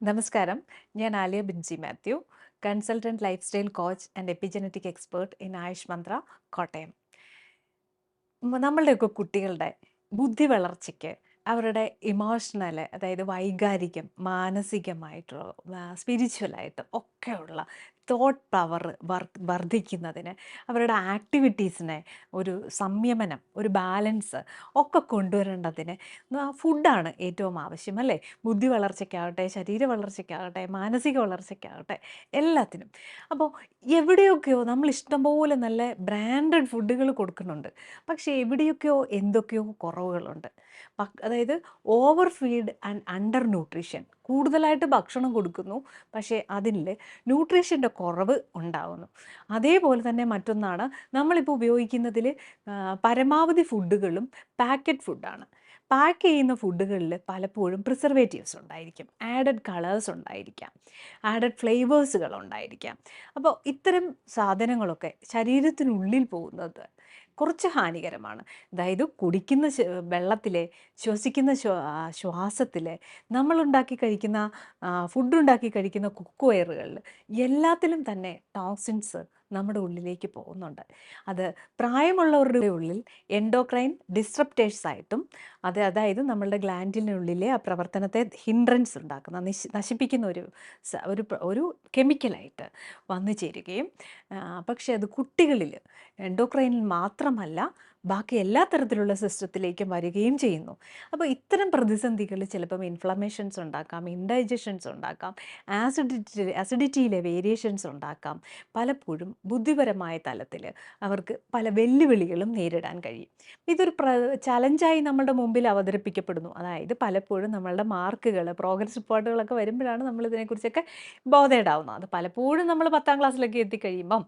നമസ്കാരം. ഞാൻ Aliya Binji Mathew consultant lifestyle coach and epigenetic expert in Ayush Mantra Kottayam. നമ്മളുടെയൊക്കെ കുട്ടികളുടെ ബുദ്ധി വളർച്ചയ്ക്ക് അവരുടെ ഇമോഷണൽ അതായത് വൈകാരികം മാനസികമായിട്ടുള്ള സ്പിരിച്വലായിട്ട് ഒക്കെയുള്ള തോട്ട് പവർ വർദ്ധിക്കുന്നതിന് അവരുടെ ആക്ടിവിറ്റീസിനെ ഒരു സംയമനം ഒരു ബാലൻസ് ഒക്കെ കൊണ്ടുവരേണ്ടതിന് ഫുഡാണ് ഏറ്റവും ആവശ്യം അല്ലേ? ബുദ്ധി വളർച്ചയ്ക്കാകട്ടെ ശരീര വളർച്ചയ്ക്കാകട്ടെ മാനസിക വളർച്ചയ്ക്കാകട്ടെ എല്ലാത്തിനും. അപ്പോൾ എവിടെയൊക്കെയോ നമ്മൾ ഇഷ്ടംപോലെ നല്ല ബ്രാൻഡഡ് ഫുഡുകൾ കൊടുക്കുന്നുണ്ട്. പക്ഷേ എവിടെയൊക്കെയോ എന്തൊക്കെയോ കുറവുകളുണ്ട്. അതായത് over feed and under nutrition കൂടുതലായിട്ട് ഭക്ഷണം കൊടുക്കുന്നു. പക്ഷേ അതിൽ ന്യൂട്രീഷന്റെ കുറവ് ഉണ്ടാകുന്നു അതേപോലെ തന്നെ മറ്റൊന്നാണ് നമ്മളിപ്പോൾ ഉപയോഗിക്കുന്നതിൽ പരമാവധി ഫുഡുകളും പാക്കറ്റ് ഫുഡാണ്. പാക്ക് ചെയ്യുന്ന ഫുഡുകളിൽ പലപ്പോഴും പ്രിസർവേറ്റീവ്സ് ഉണ്ടായിരിക്കും. ആഡഡ് കളേഴ്സ് ഉണ്ടായിരിക്കാം. ആഡഡ് ഫ്ലേവേഴ്സുകൾ ഉണ്ടായിരിക്കാം. അപ്പോൾ ഇത്തരം സാധനങ്ങളൊക്കെ ശരീരത്തിനുള്ളിൽ പോകുന്നത് കുറച്ച് ഹാനികരമാണ്. അതായത് കുടിക്കുന്ന വെള്ളത്തിലെ ശ്വസിക്കുന്ന ശ്വ- ശ്വാസത്തിലെ നമ്മളുണ്ടാക്കി കഴിക്കുന്ന ഫുഡ് ഉണ്ടാക്കി കഴിക്കുന്ന കുക്ക് വയറുകളിൽ എല്ലാത്തിലും തന്നെ ടോക്സിൻസ് നമ്മുടെ ഉള്ളിലേക്ക് പോകുന്നുണ്ട്. അത് പ്രായമുള്ളവരുടെ ഉള്ളിൽ എൻഡോക്രൈൻ ഡിസ്ട്രപ്റ്റേഴ്സ് ആയിട്ടും അത് അതായത് നമ്മളുടെ ഗ്ലാൻഡിനുള്ളിലെ ആ പ്രവർത്തനത്തെ ഹിൻഡ്രൻസ് ഉണ്ടാക്കുന്ന നിശ് നശിപ്പിക്കുന്ന ഒരു ഒരു ഒരു കെമിക്കലായിട്ട് വന്നു ചേരുകയും പക്ഷേ അത് കുട്ടികളിൽ എൻഡോക്രൈനിൽ മാത്രമല്ല ബാക്കി എല്ലാ തരത്തിലുള്ള സിസ്റ്റത്തിലേക്കും വരികയും ചെയ്യുന്നു. അപ്പോൾ ഇത്തരം പ്രതിസന്ധികൾ ചിലപ്പം ഇൻഫ്ലമേഷൻസ് ഉണ്ടാക്കാം ഇൻഡൈജഷൻസ് ഉണ്ടാക്കാം ആസിഡിറ്റി അസിഡിറ്റിയിലെ വേരിയേഷൻസ് ഉണ്ടാക്കാം. പലപ്പോഴും ബുദ്ധിപരമായ തലത്തിൽ അവർക്ക് പല വെല്ലുവിളികളും നേരിടാൻ കഴിയും. ഇതൊരു പ്ര ചലഞ്ചായി നമ്മുടെ മുമ്പിൽ അവതരിപ്പിക്കപ്പെടുന്നു. അതായത് പലപ്പോഴും നമ്മളുടെ മാർക്കുകൾ പ്രോഗ്രസ് റിപ്പോർട്ടുകളൊക്കെ വരുമ്പോഴാണ് നമ്മൾ ഇതിനെക്കുറിച്ചൊക്കെ ബോധേഡാവുന്നത്. അത് പലപ്പോഴും നമ്മൾ പത്താം ക്ലാസ്സിലൊക്കെ എത്തിക്കഴിയുമ്പം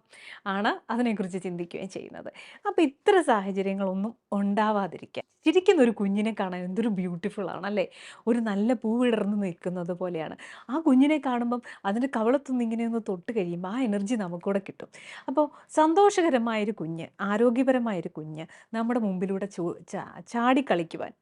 ആണ് അതിനെക്കുറിച്ച് ചിന്തിക്കുകയും ചെയ്യുന്നത്. അപ്പോൾ ഇത്തരം സാഹചര്യങ്ങളൊന്നും ഉണ്ടാവാതിരിക്കാൻ. ചിരിക്കുന്ന ഒരു കുഞ്ഞിനെ കാണാൻ എന്തൊരു ബ്യൂട്ടിഫുൾ ആണ് അല്ലേ? ഒരു നല്ല പൂവിടർന്ന് നിൽക്കുന്നത് പോലെയാണ്. ആ കുഞ്ഞിനെ കാണുമ്പം അതിന്റെ കവളത്തുനിന്ന് ഇങ്ങനെ ഒന്ന് തൊട്ട് കഴിയുമ്പോൾ ആ എനർജി നമുക്കൂടെ കിട്ടും. അപ്പോൾ സന്തോഷകരമായൊരു കുഞ്ഞ് ആരോഗ്യപരമായൊരു കുഞ്ഞ് നമ്മുടെ മുമ്പിലൂടെ ചോ ചാടിക്കളിക്കുവാൻ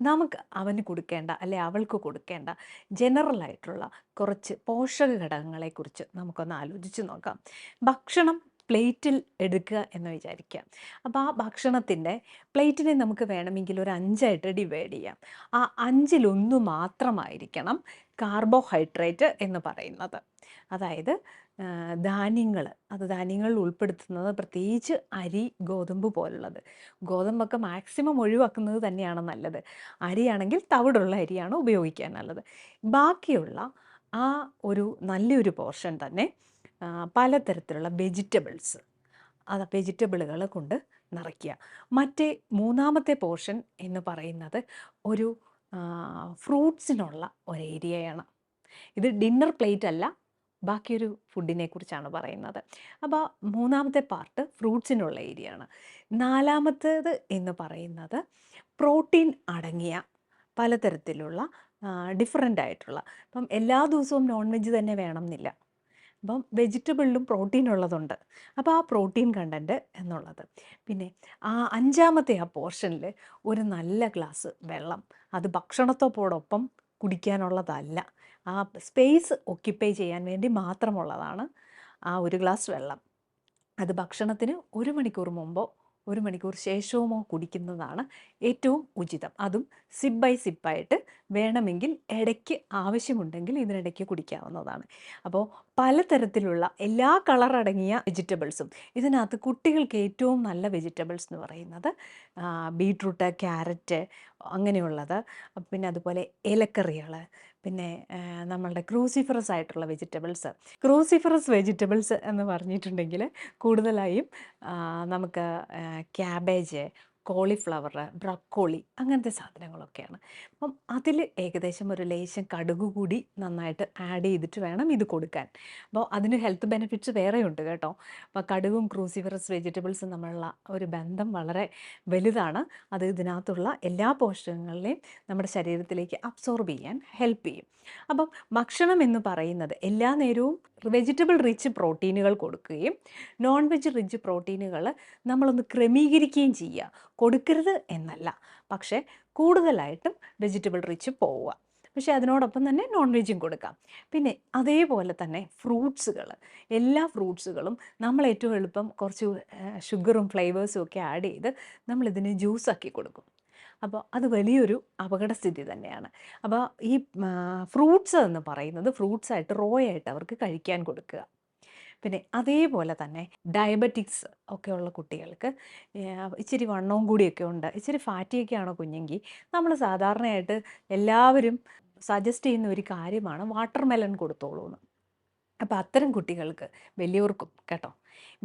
നമുക്ക് അവന് കൊടുക്കേണ്ട അല്ലെ അവൾക്ക് കൊടുക്കേണ്ട ജനറൽ ആയിട്ടുള്ള കുറച്ച് പോഷക ഘടകങ്ങളെക്കുറിച്ച് നമുക്കൊന്ന് ആലോചിച്ച് നോക്കാം. ഭക്ഷണം പ്ലേറ്റിൽ എടുക്കുക എന്ന് വിചാരിക്കുക. അപ്പോൾ ആ ഭക്ഷണത്തിന്റെ പ്ലേറ്റിനെ നമുക്ക് വേണമെങ്കിൽ ഒരു അഞ്ചായിട്ട് ഡിവൈഡ് ചെയ്യാം. ആ അഞ്ചിലൊന്ന് മാത്രമായിരിക്കണം കാർബോഹൈഡ്രേറ്റ് എന്ന് പറയുന്നത്. അതായത് ധാന്യങ്ങൾ. അത് ധാന്യങ്ങളിൽ ഉൾപ്പെടുത്തുന്നത് പ്രത്യേകിച്ച് അരി ഗോതമ്പ് പോലുള്ളത്. ഗോതമ്പൊക്കെ മാക്സിമം ഒഴിവാക്കുന്നത് തന്നെയാണ് നല്ലത്. അരിയാണെങ്കിൽ തവിടുള്ള അരിയാണ് ഉപയോഗിക്കാൻ നല്ലത്. ബാക്കിയുള്ള ആ ഒരു നല്ലൊരു പോർഷൻ തന്നെ പലതരത്തിലുള്ള വെജിറ്റബിൾസ്. അത് വെജിറ്റബിളുകൾ കൊണ്ട് നിറയ്ക്കുക. മറ്റേ മൂന്നാമത്തെ പോർഷൻ എന്ന് പറയുന്നത് ഒരു ഫ്രൂട്ട്സിനുള്ള ഒരു ഏരിയയാണ്. ഇത് ഡിന്നർ പ്ലേറ്റ് അല്ല ബാക്കിയൊരു ഫുഡിനെ കുറിച്ചാണ് പറയുന്നത്. അപ്പോൾ മൂന്നാമത്തെ പാർട്ട് ഫ്രൂട്ട്സിനുള്ള ഏരിയയാണ്. നാലാമത്തേത് എന്ന് പറയുന്നത് പ്രോട്ടീൻ അടങ്ങിയ പലതരത്തിലുള്ള ഡിഫറെന്റ് ആയിട്ടുള്ള ഇപ്പം എല്ലാ ദിവസവും നോൺ വെജ് തന്നെ വേണം എന്നില്ല അപ്പം വെജിറ്റബിളിലും പ്രോട്ടീൻ ഉള്ളതുണ്ട്. അപ്പോൾ ആ പ്രോട്ടീൻ കണ്ടന്റ് എന്നുള്ളത്. പിന്നെ ആ അഞ്ചാമത്തെ ആ പോർഷനിൽ ഒരു നല്ല ഗ്ലാസ് വെള്ളം. അത് ഭക്ഷണത്തോടൊപ്പം കുടിക്കാനുള്ളതല്ല. ആ സ്പേസ് ഒക്യുപ്പൈ ചെയ്യാൻ വേണ്ടി മാത്രമുള്ളതാണ് ആ ഒരു ഗ്ലാസ് വെള്ളം. അത് ഭക്ഷണത്തിന് ഒരു മണിക്കൂർ മുമ്പോ ഒരു മണിക്കൂർ ശേഷവുമോ കുടിക്കുന്നതാണ് ഏറ്റവും ഉചിതം. അതും സിപ്പ് ബൈ സിപ്പായിട്ട് വേണമെങ്കിൽ ഇടയ്ക്ക് ആവശ്യമുണ്ടെങ്കിൽ ഇതിനിടയ്ക്ക് കുടിക്കാവുന്നതാണ്. അപ്പോൾ പലതരത്തിലുള്ള എല്ലാ കളറടങ്ങിയ വെജിറ്റബിൾസും ഇതിനകത്ത് കുട്ടികൾക്ക് ഏറ്റവും നല്ല വെജിറ്റബിൾസ് എന്ന് പറയുന്നത് ബീട്രൂട്ട് ക്യാരറ്റ് അങ്ങനെയുള്ളത്. പിന്നെ അതുപോലെ ഇലക്കറികൾ പിന്നെ നമ്മളുടെ ക്രൂസിഫറസ് ആയിട്ടുള്ള വെജിറ്റബിൾസ്. ക്രൂസിഫറസ് വെജിറ്റബിൾസ് എന്ന് പറഞ്ഞിട്ടുണ്ടെങ്കിൽ കൂടുതലായും നമുക്ക് ക്യാബേജ് കോളിഫ്ലവർ ബ്രക്കോളി അങ്ങനത്തെ സാധനങ്ങളൊക്കെയാണ്. അപ്പം അതിൽ ഏകദേശം ഒരു ലേശം കടുക് കൂടി നന്നായിട്ട് ആഡ് ചെയ്തിട്ട് വേണം ഇത് കൊടുക്കാൻ. അപ്പോൾ അതിന് ഹെൽത്ത് ബെനിഫിറ്റ്സ് വേറെയുണ്ട് കേട്ടോ. അപ്പോൾ കടുകും ക്രൂസിഫറസ് വെജിറ്റബിൾസും തമ്മിലുള്ള ഒരു ബന്ധം വളരെ വലുതാണ്. അത് ഇതിനകത്തുള്ള എല്ലാ പോഷകങ്ങളെയും നമ്മുടെ ശരീരത്തിലേക്ക് അബ്സോർബ് ചെയ്യാൻ ഹെൽപ്പ് ചെയ്യും. അപ്പം ഭക്ഷണം എന്ന് പറയുന്നത് എല്ലാ നേരവും വെജിറ്റബിൾ റിച്ച് പ്രോട്ടീനുകൾ കൊടുക്കുകയും നോൺ വെജ് റിച്ച് പ്രോട്ടീനുകൾ നമ്മളൊന്ന് ക്രമീകരിക്കുകയും ചെയ്യുക. കൊടുക്കരുത് എന്നല്ല. പക്ഷേ കൂടുതലായിട്ടും വെജിറ്റബിൾ റിച്ച് പോവുക. പക്ഷേ അതിനോടൊപ്പം തന്നെ നോൺ വെജും കൊടുക്കാം. പിന്നെ അതേപോലെ തന്നെ ഫ്രൂട്ട്സുകൾ എല്ലാ ഫ്രൂട്ട്സുകളും നമ്മൾ ഏറ്റവും എളുപ്പം കുറച്ച് ഷുഗറും ഫ്ലേവേഴ്സും ഒക്കെ ആഡ് ചെയ്ത് നമ്മളിതിനെ ജ്യൂസാക്കി കൊടുക്കും. അപ്പോൾ അത് വലിയൊരു അപകടസ്ഥിതി തന്നെയാണ്. അപ്പോൾ ഈ ഫ്രൂട്ട്സ് എന്ന് പറയുന്നത് ഫ്രൂട്ട്സ് ആയിട്ട് റോ ആയിട്ട് അവർക്ക് കഴിക്കാൻ കൊടുക്കുക. പിന്നെ അതേപോലെ തന്നെ ഡയബറ്റിക്സ് ഒക്കെ ഉള്ള കുട്ടികൾക്ക് ഇച്ചിരി വണ്ണവും കൂടിയൊക്കെ ഉണ്ട്. ഇച്ചിരി ഫാറ്റിയൊക്കെ ആണോ കുഞ്ഞെങ്കിൽ നമ്മൾ സാധാരണയായിട്ട് എല്ലാവരും സജസ്റ്റ് ചെയ്യുന്ന ഒരു കാര്യമാണ് വാട്ടർ മെലൺ കൊടുത്തോളൂ എന്ന്. അപ്പോൾ അത്തരം കുട്ടികൾക്ക് വലിയവർക്കും കേട്ടോ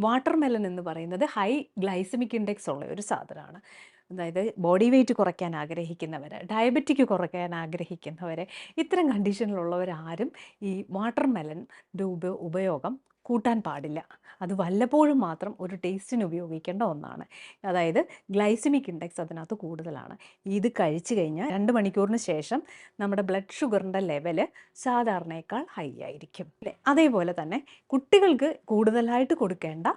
വാട്ടർ മെലൺ എന്ന് പറയുന്നത് ഹൈ ഗ്ലൈസമിക് ഇൻഡെക്സ് ഉള്ള ഒരു സാധനമാണ്. അതായത് ബോഡി വെയിറ്റ് കുറയ്ക്കാൻ ആഗ്രഹിക്കുന്നവർ ഡയബറ്റിക് കുറയ്ക്കാൻ ആഗ്രഹിക്കുന്നവർ ഇത്തരം കണ്ടീഷനിലുള്ളവരാരും ഈ വാട്ടർ മെലന്റെ ഉപ ഉപയോഗം കൂട്ടാൻ പാടില്ല. അത് വല്ലപ്പോഴും മാത്രം ഒരു ടേസ്റ്റിന് ഉപയോഗിക്കേണ്ട ഒന്നാണ്. അതായത് ഗ്ലൈസമിക് ഇൻഡെക്സ് അതിനകത്ത് കൂടുതലാണ്. ഇത് കഴിച്ചു കഴിഞ്ഞാൽ രണ്ട് മണിക്കൂറിന് ശേഷം നമ്മുടെ ബ്ലഡ് ഷുഗറിന്റെ ലെവൽ സാധാരണയേക്കാൾ ഹൈ ആയിരിക്കും. അതേപോലെ തന്നെ കുട്ടികൾക്ക് കൂടുതലായിട്ട് കൊടുക്കേണ്ട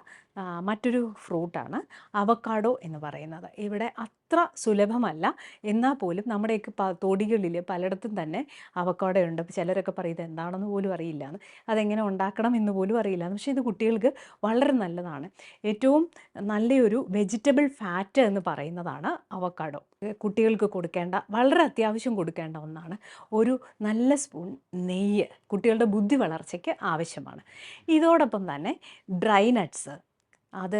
മറ്റൊരു ഫ്രൂട്ടാണ് അവക്കാഡോ എന്ന് പറയുന്നത്. ഇവിടെ അത്ര സുലഭമല്ല. എന്നാൽ പോലും നമ്മുടെയൊക്കെ തൊടികളിൽ പലയിടത്തും തന്നെ അവക്കാഡോ ഉണ്ട് ചിലരൊക്കെ പറയും ഇത് എന്താണെന്ന് പോലും അറിയില്ല എന്ന് അതെങ്ങനെ ഉണ്ടാക്കണം എന്ന് പോലും അറിയില്ല പക്ഷേ ഇത് കുട്ടികൾക്ക് വളരെ നല്ലതാണ്. ഏറ്റവും നല്ലൊരു വെജിറ്റബിൾ ഫാറ്റ് എന്ന് പറയുന്നതാണ് അവക്കാഡോ കുട്ടികൾക്ക് കൊടുക്കേണ്ട വളരെ അത്യാവശ്യം കൊടുക്കേണ്ട ഒന്നാണ്. ഒരു നല്ല സ്പൂൺ നെയ്യ് കുട്ടികളുടെ ബുദ്ധി വളർച്ചയ്ക്ക് ആവശ്യമാണ്. ഇതോടൊപ്പം തന്നെ ഡ്രൈ നട്ട്സ് അത്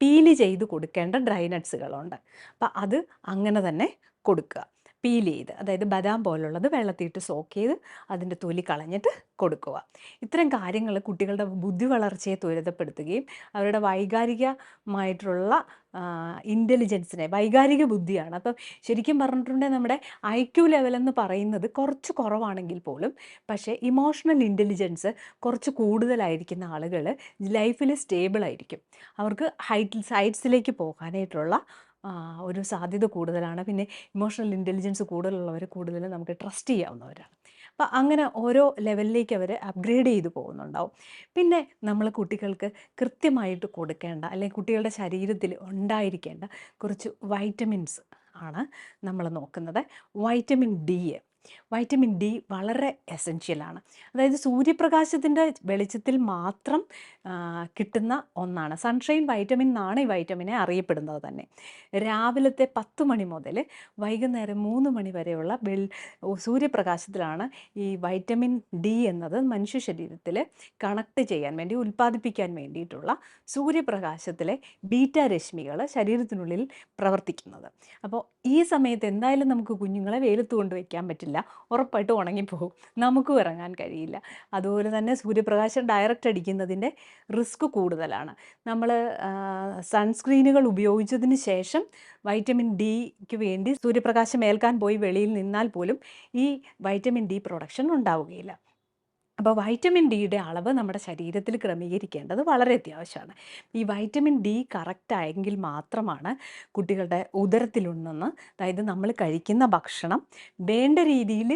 പീൽ ചെയ്ത് കൊടുക്കേണ്ട ഡ്രൈ നട്ട്സുകളുണ്ട്. അപ്പം അത് അങ്ങനെ തന്നെ കൊടുക്കുക. പീൽ ചെയ്ത് അതായത് ബദാം പോലുള്ളത് വെള്ളത്തിയിട്ട് സോക്ക് ചെയ്ത് അതിന്റെ തൊലി കളഞ്ഞിട്ട് കൊടുക്കുക. ഇത്തരം കാര്യങ്ങൾ കുട്ടികളുടെ ബുദ്ധി വളർച്ചയെ ത്വരിതപ്പെടുത്തുകയും അവരുടെ വൈകാരികമായിട്ടുള്ള ഇന്റലിജൻസിനെ വൈകാരിക ബുദ്ധിയാണ്. അപ്പം ശരിക്കും പറഞ്ഞിട്ടുണ്ടെങ്കിൽ നമ്മുടെ ഐ ക്യു ലെവലെന്ന് പറയുന്നത് കുറച്ച് കുറവാണെങ്കിൽ പോലും പക്ഷേ ഇമോഷണൽ ഇന്റലിജൻസ് കുറച്ച് കൂടുതലായിരിക്കുന്ന ആളുകൾ ലൈഫിൽ സ്റ്റേബിൾ ആയിരിക്കും. അവർക്ക് ഹൈറ്റ് സൈഡ്സിലേക്ക് പോകാനായിട്ടുള്ള ഒരു സാധ്യത കൂടുതലാണ്. പിന്നെ ഇമോഷണൽ ഇന്റലിജൻസ് കൂടുതലുള്ളവർ കൂടുതൽ നമുക്ക് ട്രസ്റ്റ് ചെയ്യാവുന്നവരാണ്. അപ്പം അങ്ങനെ ഓരോ ലെവലിലേക്ക് അവർ അപ്ഗ്രേഡ് ചെയ്ത് പോകുന്നുണ്ടാവും. പിന്നെ നമ്മൾ കുട്ടികൾക്ക് കൃത്യമായിട്ട് കൊടുക്കേണ്ട അല്ലെങ്കിൽ കുട്ടികളുടെ ശരീരത്തിൽ ഉണ്ടായിരിക്കേണ്ട കുറച്ച് വൈറ്റമിൻസ് ആണ് നമ്മൾ നോക്കുന്നത്. വൈറ്റമിൻ ഡി വൈറ്റമിൻ ഡി വളരെ എസെൻഷ്യലാണ് അതായത് സൂര്യപ്രകാശത്തിന്റെ വെളിച്ചത്തിൽ മാത്രം കിട്ടുന്ന ഒന്നാണ്. സൺഷൈൻ വൈറ്റമിൻ എന്നാണ് ഈ വൈറ്റമിനെ അറിയപ്പെടുന്നത് തന്നെ. രാവിലത്തെ പത്ത് മണി മുതൽ വൈകുന്നേരം മൂന്ന് മണി വരെയുള്ള വെൾ സൂര്യപ്രകാശത്തിലാണ് ഈ വൈറ്റമിൻ ഡി എന്നത് മനുഷ്യ ശരീരത്തിൽ കണക്ട് ചെയ്യാൻ വേണ്ടി ഉൽപ്പാദിപ്പിക്കാൻ വേണ്ടിയിട്ടുള്ള സൂര്യപ്രകാശത്തിലെ ബീറ്റ രശ്മികൾ ശരീരത്തിനുള്ളിൽ പ്രവർത്തിക്കുന്നത്. അപ്പോൾ ഈ സമയത്ത് എന്തായാലും നമുക്ക് കുഞ്ഞുങ്ങളെ വെയിലത്ത് കൊണ്ടുവയ്ക്കാൻ പറ്റില്ല. ഉറപ്പായിട്ടും ഉണങ്ങിപ്പോകും. നമുക്കും ഇറങ്ങാൻ കഴിയില്ല. അതുപോലെ തന്നെ സൂര്യപ്രകാശം ഡയറക്റ്റ് അടിക്കുന്നതിന്റെ റിസ്ക് കൂടുതലാണ്. നമ്മൾ സൺസ്ക്രീനുകൾ ഉപയോഗിച്ചതിന് ശേഷം വൈറ്റമിൻ ഡിക്ക് വേണ്ടി സൂര്യപ്രകാശം ഏൽക്കാൻ പോയി വെളിയിൽ നിന്നാൽ പോലും ഈ വൈറ്റമിൻ ഡി പ്രൊഡക്ഷൻ ഉണ്ടാവുകയില്ല. അപ്പോൾ വൈറ്റമിൻ ഡിയുടെ അളവ് നമ്മുടെ ശരീരത്തിൽ ക്രമീകരിക്കേണ്ടത് വളരെ അത്യാവശ്യമാണ്. ഈ വൈറ്റമിൻ ഡി കറക്റ്റ് ആയെങ്കിൽ മാത്രമാണ് കുട്ടികളുടെ ഉദരത്തിലുണ്ടെന്ന് അതായത് നമ്മൾ കഴിക്കുന്ന ഭക്ഷണം വേണ്ട രീതിയിൽ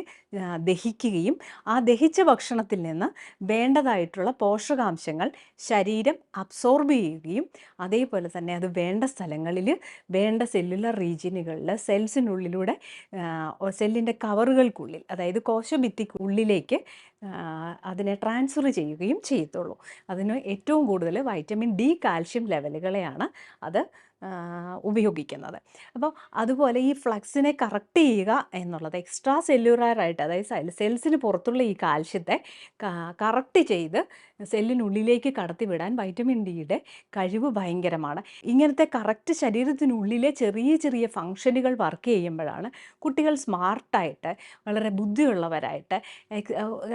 ദഹിക്കുകയും ആ ദഹിച്ച ഭക്ഷണത്തിൽ നിന്ന് വേണ്ടതായിട്ടുള്ള പോഷകാംശങ്ങൾ ശരീരം അബ്സോർബ് ചെയ്യുകയും അതേപോലെ തന്നെ അത് വേണ്ട സ്ഥലങ്ങളിൽ വേണ്ട സെല്ലുലർ റീജിയനുകളിൽ സെൽസിനുള്ളിലൂടെ സെല്ലിന്റെ കവറുകൾക്കുള്ളിൽ അതായത് കോശഭിത്തിക്കുള്ളിലേക്ക് അതിനെ ട്രാൻസ്ഫർ ചെയ്യുകയും ചെയ്യത്തുള്ളൂ. അതിന് ഏറ്റവും കൂടുതൽ വൈറ്റമിൻ ഡി കാൽഷ്യം ലെവലുകളെയാണ് അത് ഉപയോഗിക്കുന്നത്. അപ്പോൾ അതുപോലെ ഈ ഫ്ലക്സിനെ കറക്റ്റ് ചെയ്യുക എന്നുള്ളത് എക്സ്ട്രാ സെല്ലുലാറായിട്ട് അതായത് സെൽ- സെൽസിന് പുറത്തുള്ള ഈ കാൽഷ്യത്തെ കറക്റ്റ് ചെയ്ത് സെല്ലിനുള്ളിലേക്ക് കടത്തിവിടാൻ വൈറ്റമിൻ ഡിയുടെ കഴിവ് ഭയങ്കരമാണ്. ഇങ്ങനത്തെ കറക്റ്റ് ശരീരത്തിനുള്ളിലെ ചെറിയ ചെറിയ ഫങ്ഷനുകൾ വർക്ക് ചെയ്യുമ്പോഴാണ് കുട്ടികൾ സ്മാർട്ടായിട്ട് വളരെ ബുദ്ധിയുള്ളവരായിട്ട്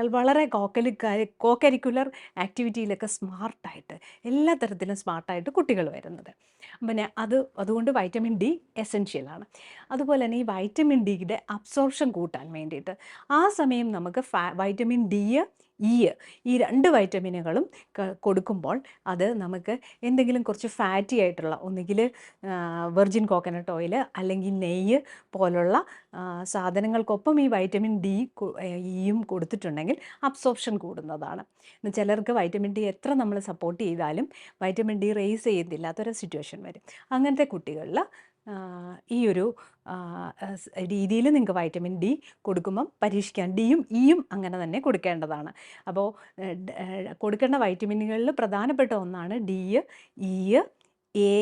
വളരെ കോക്കലി കോക്കരിക്കുലർ ആക്ടിവിറ്റിയിലൊക്കെ സ്മാർട്ടായിട്ട് എല്ലാ തരത്തിലും സ്മാർട്ടായിട്ട് കുട്ടികൾ വരുന്നത്. പിന്നെ അത് അതുകൊണ്ട് വൈറ്റമിൻ ഡി എസെൻഷ്യലാണ് അതുപോലെ തന്നെ ഈ വൈറ്റമിൻ ഡിയുടെ അബ്സോർപ്ഷൻ കൂട്ടാൻ വേണ്ടിയിട്ട് ആ സമയം നമുക്ക് വൈറ്റമിൻ ഡി ഇ ഈ രണ്ട് വൈറ്റമിനുകളും കൊടുക്കുമ്പോൾ അത് നമുക്ക് എന്തെങ്കിലും കുറച്ച് ഫാറ്റി ആയിട്ടുള്ള ഒന്നുകിൽ വെർജിൻ കോക്കനട്ട് ഓയിൽ അല്ലെങ്കിൽ നെയ്യ് പോലുള്ള സാധനങ്ങൾക്കൊപ്പം ഈ വൈറ്റമിൻ ഡി ഇയും കൊടുത്തിട്ടുണ്ടെങ്കിൽ അബ്സോർപ്ഷൻ കൂടുന്നതാണ്. ചിലർക്ക് വൈറ്റമിൻ ഡി എത്ര നമ്മൾ സപ്പോർട്ട് ചെയ്താലും വൈറ്റമിൻ ഡി റേസ് ചെയ്യുന്നില്ലാത്തൊരു സിറ്റുവേഷൻ വരും. അങ്ങനത്തെ കുട്ടികളിൽ ഈ ഒരു രീതിയിൽ നിങ്ങൾക്ക് വൈറ്റമിൻ ഡി കൊടുക്കുമ്പം പരീക്ഷിക്കാം ഡിയും ഇയും അങ്ങനെ തന്നെ കൊടുക്കേണ്ടതാണ്. അപ്പോൾ കൊടുക്കേണ്ട വൈറ്റമിനുകളിൽ പ്രധാനപ്പെട്ട ഒന്നാണ് ഡി ഇ എ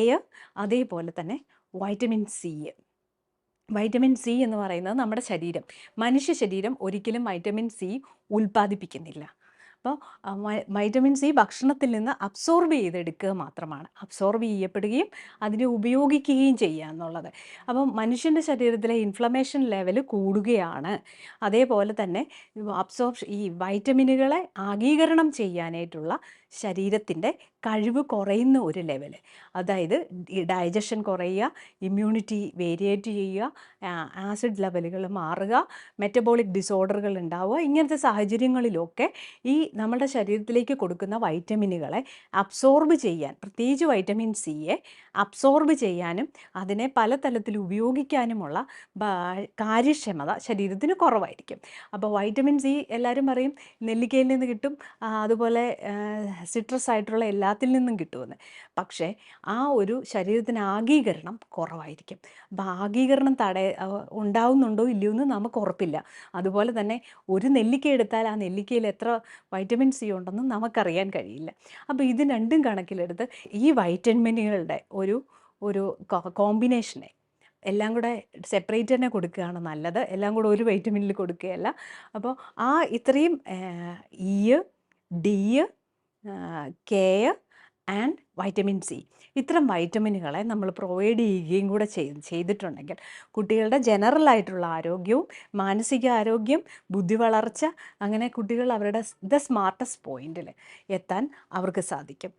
അതേപോലെ തന്നെ വൈറ്റമിൻ സി വൈറ്റമിൻ സി എന്ന് പറയുന്നത് നമ്മുടെ ശരീരം. മനുഷ്യ ശരീരം ഒരിക്കലും വൈറ്റമിൻ സി ഉൽപ്പാദിപ്പിക്കുന്നില്ല. അപ്പോൾ വൈറ്റമിൻ സി ഭക്ഷണത്തിൽ നിന്ന് അബ്സോർബ് ചെയ്തെടുക്കുക മാത്രമാണ്. അബ്സോർബ് ചെയ്യപ്പെടുകയും അതിനെ ഉപയോഗിക്കുകയും ചെയ്യുക എന്നുള്ളത്. അപ്പം മനുഷ്യന്റെ ശരീരത്തിലെ ഇൻഫ്ലമേഷൻ ലെവൽ കൂടുകയാണ്. അതേപോലെ തന്നെ അബ്സോർബ് ഈ വൈറ്റമിനുകളെ ആഗീകരണം ചെയ്യാനായിട്ടുള്ള ശരീരത്തിന്റെ കഴിവ് കുറയുന്ന ഒരു ലെവൽ അതായത് ഡൈജഷൻ കുറയുക ഇമ്മ്യൂണിറ്റി വേരിയേറ്റ് ചെയ്യുക ആസിഡ് ലെവലുകൾ മാറുക മെറ്റബോളിക് ഡിസോർഡറുകൾ ഉണ്ടാവുക ഇങ്ങനത്തെ സാഹചര്യങ്ങളിലൊക്കെ ഈ നമ്മുടെ ശരീരത്തിലേക്ക് കൊടുക്കുന്ന വൈറ്റമിനുകളെ അബ്സോർബ് ചെയ്യാൻ പ്രത്യേകിച്ച് വൈറ്റമിൻ സിയെ അബ്സോർബ് ചെയ്യാനും അതിനെ പല തലത്തിൽ ഉപയോഗിക്കാനുമുള്ള കാര്യക്ഷമത ശരീരത്തിന് കുറവായിരിക്കും. അപ്പോൾ വൈറ്റമിൻ സി എല്ലാവരും പറയും നെല്ലിക്കയിൽ നിന്ന് കിട്ടും അതുപോലെ സിട്രസ് ആയിട്ടുള്ള എല്ലാത്തിൽ നിന്നും കിട്ടുമെന്ന്. പക്ഷേ ആ ഒരു ശരീരത്തിന് ആഗീകരണം കുറവായിരിക്കും. അപ്പോൾ ആഗീകരണം തട ഉണ്ടാവുന്നുണ്ടോ ഇല്ലയോ എന്ന് നമുക്ക് ഉറപ്പില്ല. അതുപോലെ തന്നെ ഒരു നെല്ലിക്ക എടുത്താൽ ആ നെല്ലിക്കയിൽ എത്ര വൈറ്റമിൻ സി ഉണ്ടെന്ന് നമുക്കറിയാൻ കഴിയില്ല. അപ്പോൾ ഇത് രണ്ടും കണക്കിലെടുത്ത് ഈ വൈറ്റമിനുകളുടെ ഒരു ഒരു കോമ്പിനേഷനെ എല്ലാം കൂടെ സെപ്പറേറ്റ് തന്നെ കൊടുക്കുകയാണ് നല്ലത്. എല്ലാം കൂടെ ഒരു വൈറ്റമിനിൽ കൊടുക്കുകയല്ല. അപ്പോൾ ആ ഇത്രയും E D K and vitamin C. ഇത്തരം വൈറ്റമിനുകളെ നമ്മൾ പ്രൊവൈഡ് ചെയ്യുകയും കൂടെ ചെയ്ത് ചെയ്തിട്ടുണ്ടെങ്കിൽ കുട്ടികളുടെ ജനറൽ ആയിട്ടുള്ള ആരോഗ്യവും മാനസിക ആരോഗ്യം ബുദ്ധി വളർച്ച അങ്ങനെ കുട്ടികൾ അവരുടെ ദ സ്മാർട്ടസ്റ്റ് പോയിന്റിൽ എത്താൻ അവർക്ക് സാധിക്കും.